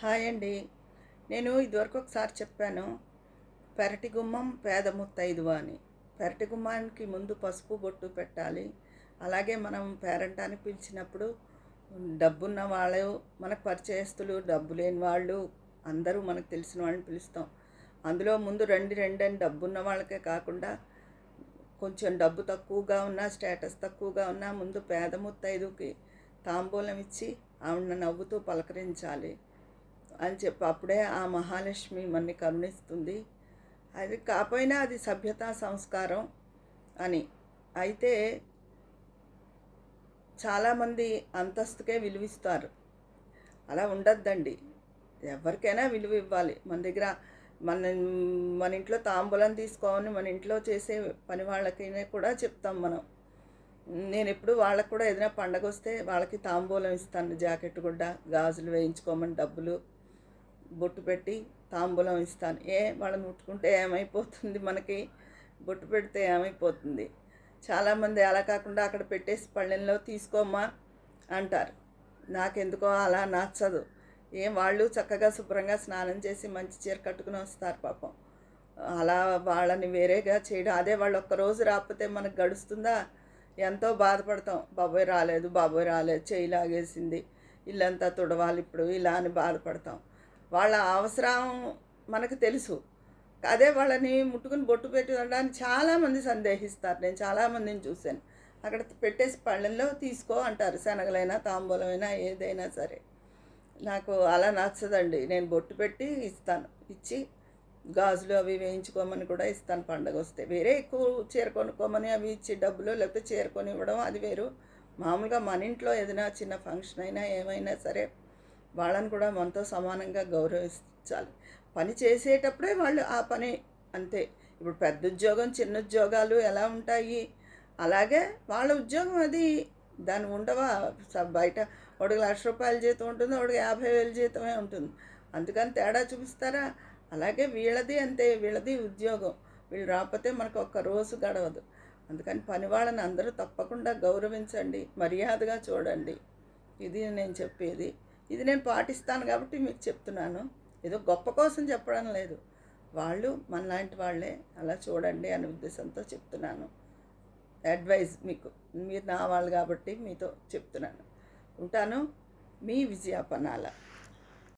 Hi అండి. నేను ఇదివరకు ఒకసారి చెప్పాను పెరటి గుమ్మం పేద ముత్తైదువ అని. పెరటి గుమ్మానికి ముందు పసుపు బొట్టు పెట్టాలి. అలాగే మనం పేరంటానికి పిలిచినప్పుడు డబ్బున్న వాళ్ళు మనకు పరిచయస్తులు డబ్బు లేని వాళ్ళు అందరూ మనకు తెలిసిన వాళ్ళని పిలుస్తాం. అందులో ముందు రెండు రెండు అని డబ్బున్న వాళ్ళకే కాకుండా కొంచెం డబ్బు తక్కువగా ఉన్నా స్టేటస్ తక్కువగా ఉన్నా ముందు పేద ముత్తైదుకి తాంబూలం ఇచ్చి ఆవిడ నవ్వుతూ పలకరించాలి. అని చెప్పి అప్పుడే ఆ మహాలక్ష్మి మనని కరుణిస్తుంది. అది కాకపోయినా అది సభ్యతా సంస్కారం అని. అయితే చాలామంది అంతస్తుకే విలువిస్తారు. అలా ఉండద్దండి. ఎవరికైనా విలువ ఇవ్వాలి. మన దగ్గర మన మన ఇంట్లో తాంబూలం తీసుకోమని మన ఇంట్లో చేసే పని వాళ్ళకైనా కూడా చెప్తాం మనం. నేను ఎప్పుడు వాళ్ళకు కూడా ఏదైనా పండగ వస్తే వాళ్ళకి తాంబూలం ఇస్తాను. జాకెట్ గుడ్డ గాజులు వేయించుకోమని డబ్బులు. బొట్టు పెట్టి తాంబూలం ఇస్తాను. ఏ వాళ్ళని ముట్టుకుంటే ఏమైపోతుంది? మనకి బొట్టు పెడితే ఏమైపోతుంది? చాలామంది అలా కాకుండా అక్కడ పెట్టేసి పళ్ళెంలో తీసుకోమ్మా అంటారు. నాకెందుకో అలా నచ్చదు. ఏం వాళ్ళు చక్కగా శుభ్రంగా స్నానం చేసి మంచి చీర కట్టుకుని వస్తారు పాపం. అలా వాళ్ళని వేరేగా చేయడం. అదే వాళ్ళు ఒక్కరోజు రాకపోతే మనకు గడుస్తుందా? ఎంతో బాధపడతాం. బాబోయ్ రాలేదు బాబోయ్ రాలేదు చేయి లాగేసింది. ఇల్లంతా తుడవాలి ఇప్పుడు ఇలా అని బాధపడతాం. వాళ్ళ అవసరం మనకు తెలుసు. అదే వాళ్ళని ముట్టుకుని బొట్టు పెట్టి ఉండడానికి చాలామంది సందేహిస్తారు. నేను చాలామందిని చూశాను. అక్కడ పెట్టేసి పళ్ళల్లో తీసుకో అంటారు. శనగలైనా తాంబూలమైనా ఏదైనా సరే. నాకు అలా నచ్చదండి. నేను బొట్టు పెట్టి ఇస్తాను. ఇచ్చి గాజులు అవి వేయించుకోమని కూడా ఇస్తాను పండగ వస్తే వేరే ఎక్కువ చీర కొనుక్కోమని అవి ఇచ్చి డబ్బులు లేకపోతే చీర కొని ఇవ్వడం అది వేరు. మామూలుగా మన ఇంట్లో ఏదైనా చిన్న ఫంక్షన్ అయినా ఏమైనా సరే వాళ్ళని కూడా మనతో సమానంగా గౌరవించాలి. పని చేసేటప్పుడే వాళ్ళు ఆ పని అంతే. ఇప్పుడు పెద్ద ఉద్యోగం చిన్న ఉద్యోగాలు ఎలా ఉంటాయి? అలాగే వాళ్ళ ఉద్యోగం అది. దాని ఉండవా? బయట ఒకడికి లక్ష రూపాయల జీతం ఉంటుంది ఒకడికి యాభై వేల జీతమే ఉంటుంది. అందుకని తేడా చూపిస్తారా? అలాగే వీళ్ళది అంతే. వీళ్ళది ఉద్యోగం. వీళ్ళు రాకపోతే మనకు ఒక్క రోజు గడవదు. అందుకని పని వాళ్ళని అందరూ తప్పకుండా గౌరవించండి. మర్యాదగా చూడండి. ఇది నేను చెప్పేది. ఇది నేను పాటిస్తాను కాబట్టి మీకు చెప్తున్నాను. ఏదో గొప్ప కోసం చెప్పడం లేదు. వాళ్ళు మనలాంటి వాళ్ళే. అలా చూడండి అనే ఉద్దేశంతో చెప్తున్నాను. అడ్వైజ్ మీకు. మీరు నా వాళ్ళు కాబట్టి మీతో చెప్తున్నాను. ఉంటాను. మీ విజయాపనాల.